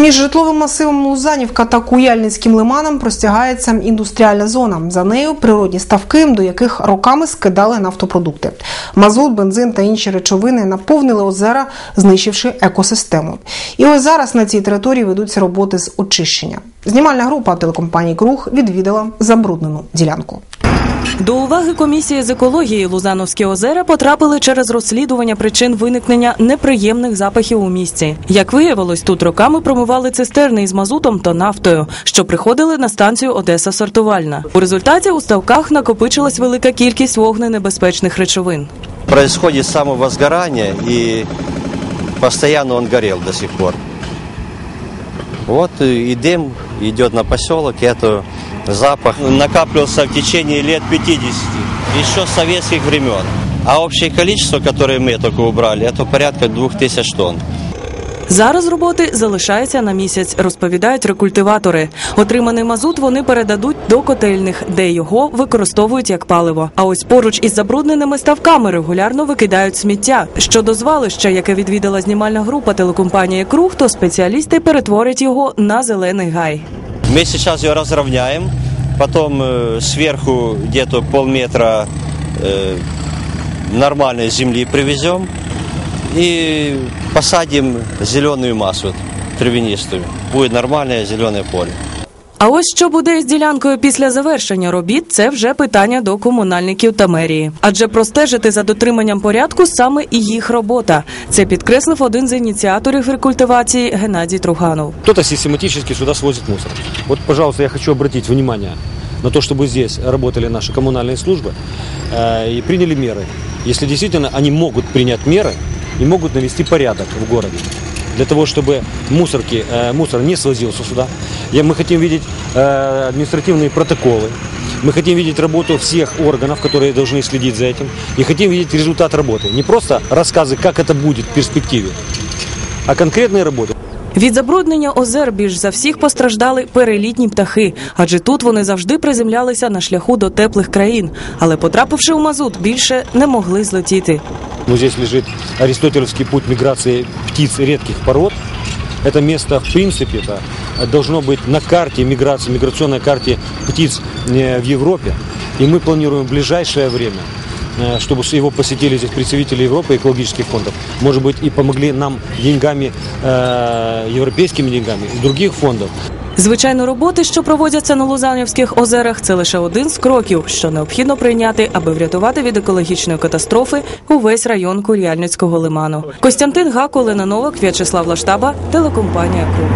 Між житловим масивом Лузанівка та Куяльницьким лиманом простягається індустріальна зона. За нею природні ставки, до яких роками скидали нафтопродукти. Мазут, бензин та інші речовини наповнили озера, знищивши екосистему. І ось зараз на цій території ведуться роботи з очищення. Знімальна група телекомпанії Круг відвідала забруднену ділянку. До уваги комісії з екології Лузановські озера потрапили через розслідування причин виникнення неприємних запахів у місті. Як виявилось, тут роками промивали цистерни із мазутом та нафтою, що приходили на станцію Одеса Сортувальна. У результаті у ставках накопичилась велика кількість вогненебезпечних речовин. происходит самовозгорание, и постоянно он горел до сих пор. Вот и дым на поселок, и это запах накапливался в течение лет 50, еще с советских времен. А общее количество, которое мы только убрали, это порядка 2000 тонн. Зараз роботи залишаються на місяць, розповідають рекультиватори. Отриманий мазут вони передадуть до котельних, де його використовують як паливо. А ось поруч із забрудненими ставками регулярно викидають сміття. Щодо звалища, яке відвідала знімальна група телекомпанії Круг, то спеціалісти перетворять його на зелений гай. Мы сейчас ее разровняем, потом э, сверху где-то полметра э, нормальной земли привезем и посадим зеленую массу травянистую. Будет нормальное зеленое поле. А ось що буде з ділянкою після завершення робіт, це вже питання до комунальників та мерії. Адже простежити за дотриманням порядку саме і їх робота. Це підкреслив один з ініціаторів рекультивації Геннадій Труганов. Кто-то систематически сюда свозит мусор. Вот, пожалуйста, я хочу обратить внимание на то, чтобы здесь работали наши коммунальные службы э, и приняли меры. Если действительно они могут принять меры и могут навести порядок в городе. Для того, чтобы мусорки, э, мусор не свозился сюда. Я, мы хотим видеть э, административные протоколы. Мы хотим видеть работу всех органов, которые должны следить за этим. И хотим видеть результат работы. Не просто рассказы, как это будет в перспективе, а конкретные работы. Від забруднення озер більш за всіх постраждали перелітні птахи, адже тут вони завжди приземлялися на шляху до теплих країн. Але потрапивши у мазут, більше не могли злетіти. Ну, здесь лежит аристотелевский путь миграции птиц редких пород. Это место, в принципе, это должно быть на карте миграции, миграционной карте птиц э, в Европе. И мы планируем в ближайшее время, э, чтобы с- его посетили здесь представители Европы, экологических фондов. Может быть, и помогли нам деньгами, э, европейскими деньгами, из других фондов. Звичайно, роботи, що проводяться на Лузанівських озерах, це лише один з кроків, що необхідно прийняти, аби врятувати від екологічної катастрофи увесь район Кур'яльницького лиману. Костянтин Гак, Олена Новак, В'ячеслав Лаштаба, телекомпанія Круг.